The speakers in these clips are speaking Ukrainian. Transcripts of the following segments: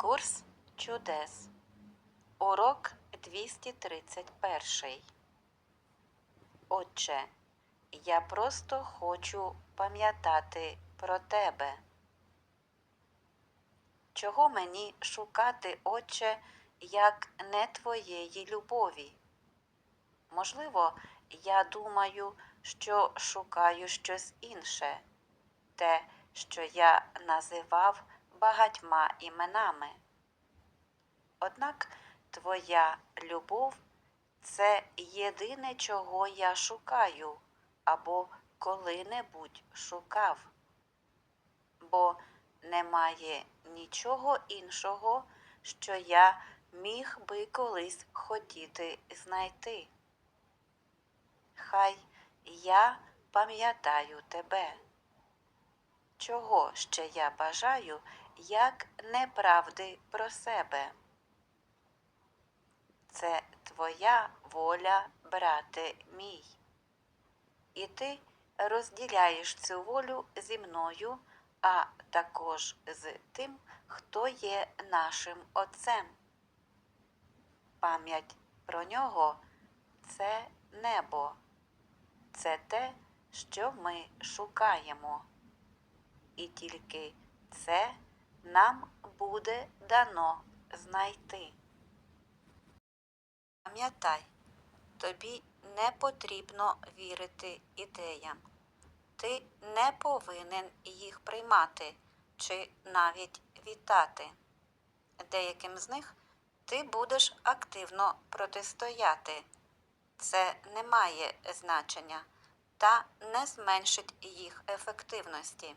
Курс чудес. Урок 231. Отче, я просто хочу пам'ятати про тебе. Чого мені шукати, Отче, як не твоєї любові? Можливо, я думаю, що шукаю щось інше, те, що я називав багатьма іменами. Однак твоя любов це єдине, чого я шукаю або коли-небудь шукав, бо немає нічого іншого, що я міг би колись хотіти знайти. Хай я пам'ятаю тебе. Чого ще я бажаю, як неправди про себе? Це твоя воля, брате мій. І ти розділяєш цю волю зі мною, а також з тим, хто є нашим Отцем. Пам'ять про нього це небо, це те, що ми шукаємо. І тільки це нам буде дано знайти. Пам'ятай, тобі не потрібно вірити ідеям. Ти не повинен їх приймати чи навіть вітати. Деяким з них ти будеш активно протистояти. Це не має значення та не зменшить їх ефективності.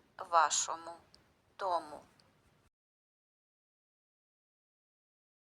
вашому дому.